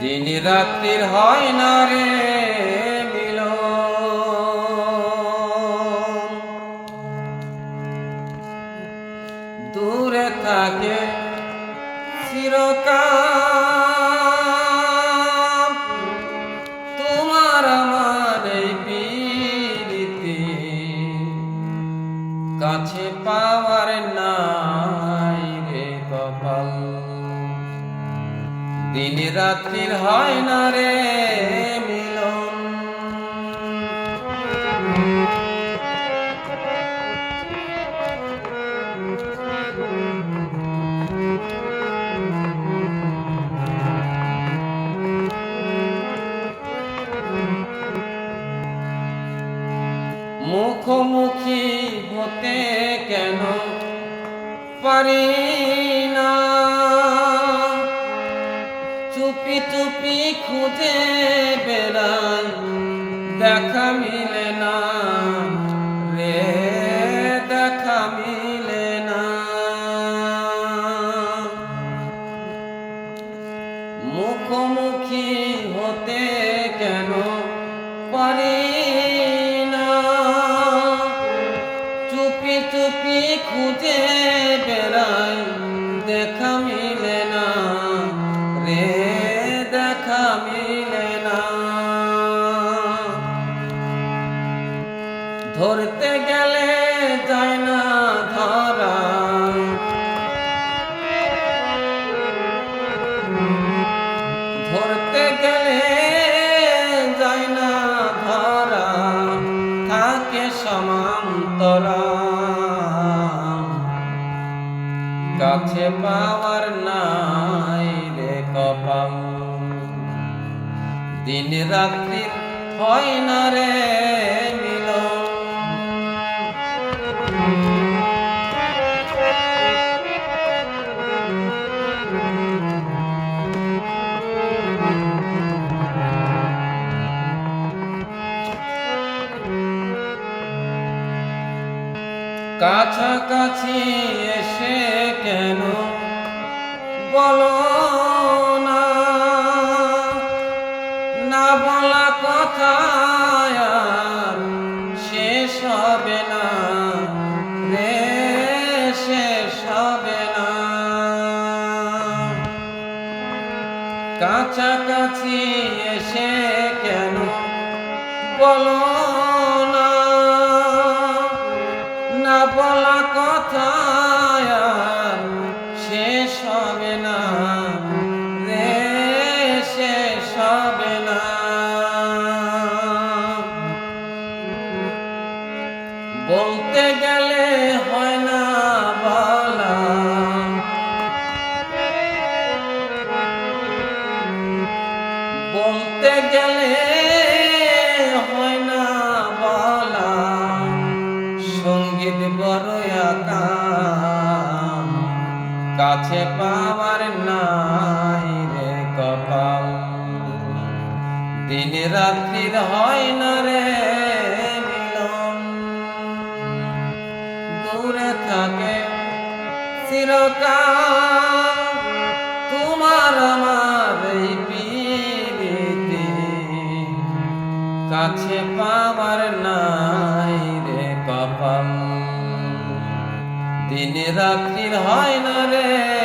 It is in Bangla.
দিন রাত্রির হয় না রে মিল দূরে থাকে চিরকাল। তোমার আমার এই পীড়িতি কাছে পাওয়ার নাই রে কপাল। দিন রাত্রির হয় না রে মিলন। মুখোমুখি হতে কেন পারি? চুপি খুঁজে বেড়াই দেখা মিলে না রে, দেখা মিলে না। মুখোমুখি হতে কেন পারি না? চুপি চুপি খুঁজে বেড়াই দেখা মিলে না। সমান্তরা কাছে পাওয়ার নাই রে কপাল। দিন রাত্রি হয় না রে মিলন। কাছাকাছি এসে কেন বলো না? না বলা কথা শেষ হবে না। রে, শেষ হবে না। কাছাকাছি এসে কেন বলো না? না বলা কথা শেষ হবে না। শেষ হবে বলতে গেলে হয় না বলা। বলতে গেলে বড় আকাম কাছে পাওয়ার নাই রে কপাল। দিন রাত্রির হয় না রে দূরে থাকে চিরকাল, তোমার আমার কাছে পাওয়ার নাই দিন রাত্রির হয় না রে।